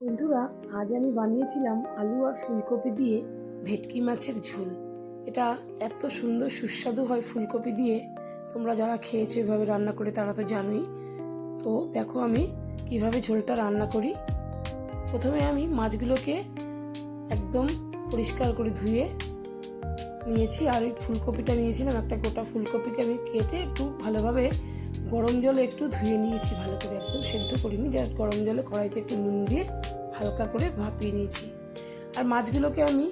বন্ধুরা, আজ আমি বানিয়েছিলাম আলু আর ফুলকপি দিয়ে ভেটকি মাছের ঝোল। এটা এত সুন্দর, সুস্বাদু হয় ফুলকপি দিয়ে। তোমরা যারা খেয়েছো এভাবে রান্না করে তারা তো জানোই। তো দেখো আমি কীভাবে ঝোলটা রান্না করি। প্রথমে আমি মাছগুলোকে একদম পরিষ্কার করে ধুয়ে নিয়েছি। আর ওই ফুলকপিটা নিয়েছিলাম, একটা গোটা ফুলকপিকে আমি কেটে একটু ভালোভাবে গরম জলে একটু ধুয়ে নিয়েছি ভালো করে একদম সেদ্ধ করিনি জাস্ট গরম জলে কড়াইতে একটু নুন দিয়ে হালকা করে ভাপিয়ে নিয়েছি। আর মাছগুলোকে আমি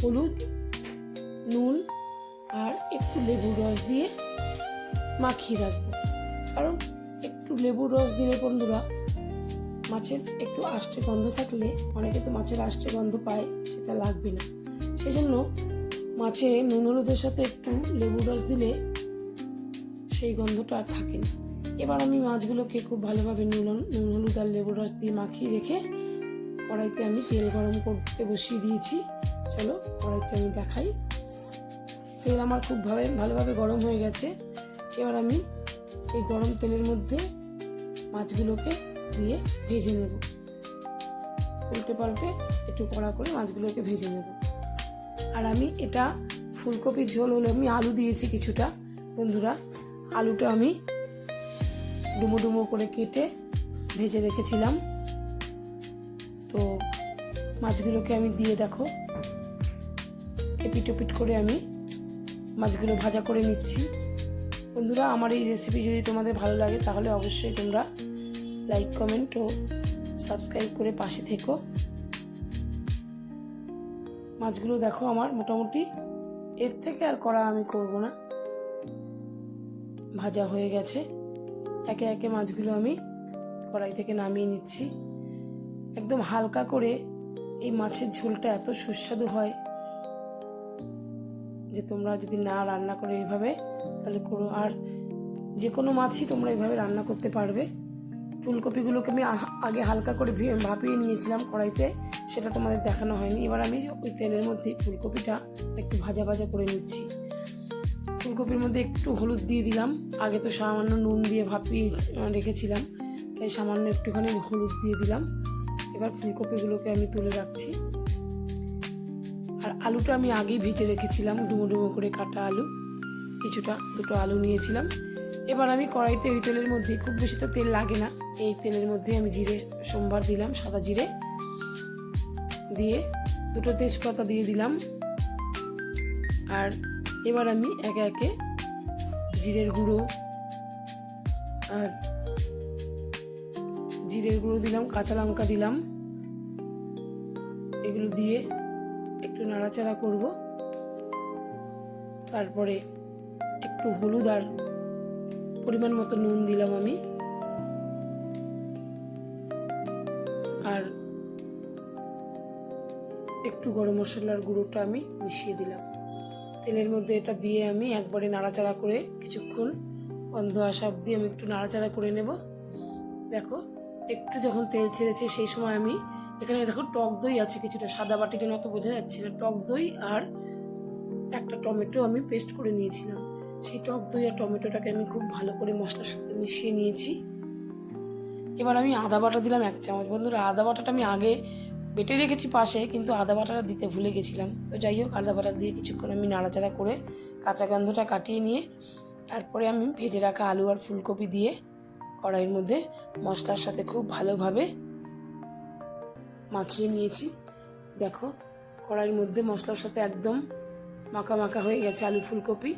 হলুদ, নুন আর একটু লেবুর রস দিয়ে মাখিয়ে রাখব। কারণ একটু লেবুর রস দিলে বন্ধুরা মাছের একটু আষ্টে গন্ধ থাকলে, অনেকে তো মাছের আষ্টে গন্ধ পায়, সেটা লাগবে না। সেই জন্য মাছে নুন হলুদের সাথে একটু লেবুর রস দিলে সেই গন্ধটা আর থাকে না। এবার আমি মাছগুলোকে খুব ভালোভাবে নুন হলুদ আর লেবুর রস দিয়ে মাখিয়ে রেখে কড়াইতে আমি তেল গরম করতে বসিয়ে দিয়েছি। চলো কড়াইতে আমি দেখাই। তেল আমার খুব ভাবে, ভালোভাবে গরম হয়ে গেছে। এবার আমি এই গরম তেলের মধ্যে মাছগুলোকে দিয়ে ভেজে নেব। উল্টে পাল্টে একটু কড়া করে মাছগুলোকে ভেজে নেব। আর আমি এটা ফুলকপির ঝোল হলে আমি আলু দিয়েছি কিছুটা। বন্ধুরা আলুটা আমি ডুমো ডুমো করে কেটে ভেজে রেখেছিলাম। তো মাছগুলোকে আমি দিয়ে দেখো। এপিট ওপিট করে আমি মাছগুলো ভাজা করে নিচ্ছি। বন্ধুরা, আমার এই রেসিপি যদি তোমাদের ভালো লাগে, তাহলে অবশ্যই তোমরা লাইক কমেন্ট ও সাবস্ক্রাইব করে পাশে থেকো। মাছগুলো দেখো আমার মোটামুটি, এর থেকে আর করা আমি করব না। ভাজা হয়ে গেছে। একে একে মাছগুলো আমি কড়াই থেকে নামিয়ে নিচ্ছি। একদম হালকা করে এই মাছের ঝোলটা এত সুস্বাদু হয় যে তোমরা যদি না রান্না করে এইভাবে তাহলে করো। আর যে কোনো মাছই তোমরা এইভাবে রান্না করতে পারবে। ফুলকপিগুলোকে আমি আগে হালকা করে ভাপিয়ে নিয়েছিলাম কড়াইতে, সেটা তোমাদের দেখানো হয়নি। এবার আমি ওই তেলের মধ্যে ফুলকপিটা একটু ভাজা ভাজা করে নিচ্ছি। ফুলকপির মধ্যে একটু হলুদ দিয়ে দিলাম। আগে তো সামান্য নুন দিয়ে ভাপিয়ে রেখেছিলাম। তাই সামান্য একটুখানি হলুদ দিয়ে দিলাম। এবার ফুলকপিগুলোকে আমি তুলে রাখছি। আর আলুটা আমি আগেই ভেজে রেখেছিলাম, ডুমো ডুমো করে কাটা আলু। কিছুটা, দুটো আলু নিয়েছিলাম। এবার আমি কড়াইতে ওই তেলের মধ্যে, খুব বেশি তো তেল লাগে না, এই তেলের মধ্যে আমি জিরে, সোমবার দিলাম, সাদা জিরে। দিয়ে দুটো তেজপাতা দিয়ে দিলাম। আর এবার আমি একে একে জিরের গুঁড়ো আর জিরের গুঁড়ো দিলাম, কাঁচা লঙ্কা দিলাম। এগুলো দিয়ে একটু নাড়াচাড়া করব। তারপরে একটু হলুদ আর পরিমাণ মতো নুন দিলাম আমি। আর একটু গরম মশলার গুঁড়োটা আমি মিশিয়ে দিলাম। তেলের মধ্যে এটা দিয়ে আমি একবারে নাড়াচাড়া করে কিছুক্ষণ গন্ধ আসা অব্দি আমি একটু নাড়াচাড়া করে নেব। দেখো, একটু যখন তেল ছেড়েছে সেই সময় আমি এখানে দেখো টক দই আছে কিছুটা, সাদা বাটির জন্য অত বোঝা যাচ্ছে না। টক দই আর একটা টমেটো আমি পেস্ট করে নিয়েছিলাম। সেই টক দই আর টমেটোটাকে আমি খুব ভালো করে মশলার সাথে মিশিয়ে নিয়েছি। এবার আমি আদা বাটা দিলাম এক চামচ। বন্ধুরা, আদা বাটাটা আমি আগে বেটে রেখেছি পাশে, কিন্তু আদা বাটাটা দিতে ভুলে গেছিলাম। তো যাই হোক, আদা বাটা দিয়ে কিছুক্ষণ আমি নাড়াচাড়া করে কাঁচা গন্ধটা কাটিয়ে নিয়ে, তারপরে আমি ভেজে রাখা আলু আর ফুলকপি দিয়ে কড়াইয়ের মধ্যে মশলার সাথে খুব ভালোভাবে মাখিয়ে নিয়েছি। দেখো, কড়াইয়ের মধ্যে মশলার সাথে একদম মাখা মাখা হয়ে গেছে আলু ফুলকপি।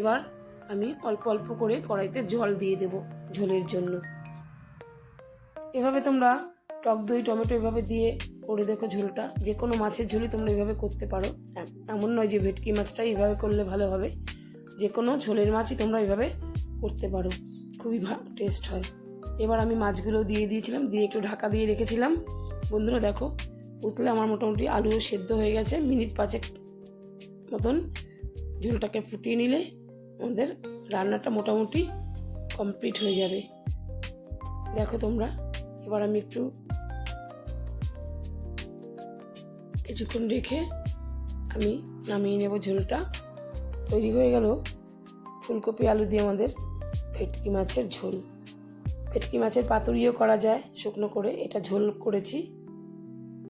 এবার আমি অল্প অল্প করে কড়াইতে জল দিয়ে দেব ঝোলের জন্য। এভাবে তোমরা টক দই, টমেটো এভাবে দিয়ে করে দেখো ঝোলটা। যে কোনো মাছের ঝোলই তোমরা এভাবে করতে পারো। এম- এমন নয় যে ভেটকি মাছটা এইভাবে করলে ভালো হবে। যে কোনো ঝোলের মাছই তোমরা এইভাবে করতে পারো। খুবই টেস্ট হয়। এবার আমি মাছগুলো দিয়ে দিয়েছিলাম, দিয়ে একটু ঢাকা দিয়ে রেখেছিলাম। বন্ধুরা দেখো উতলে আমার মোটামুটি আলু সেদ্ধ হয়ে গেছে। মিনিট পাঁচেক মতন ঝোলটাকে ফুটিয়ে নিলে আমাদের রান্নাটা মোটামুটি কমপ্লিট হয়ে যাবে। দেখো তোমরা, এবার আমি একটু কিছুক্ষণ রেখে আমি নামিয়ে নেব ঝোলটা। তৈরি হয়ে গেল ফুলকপি, আলু দিয়ে আমাদের ভেটকি মাছের ঝোল। ভেটকি মাছের পাতুরিও করা যায়, শুকনো করে। এটা ঝোল করেছি।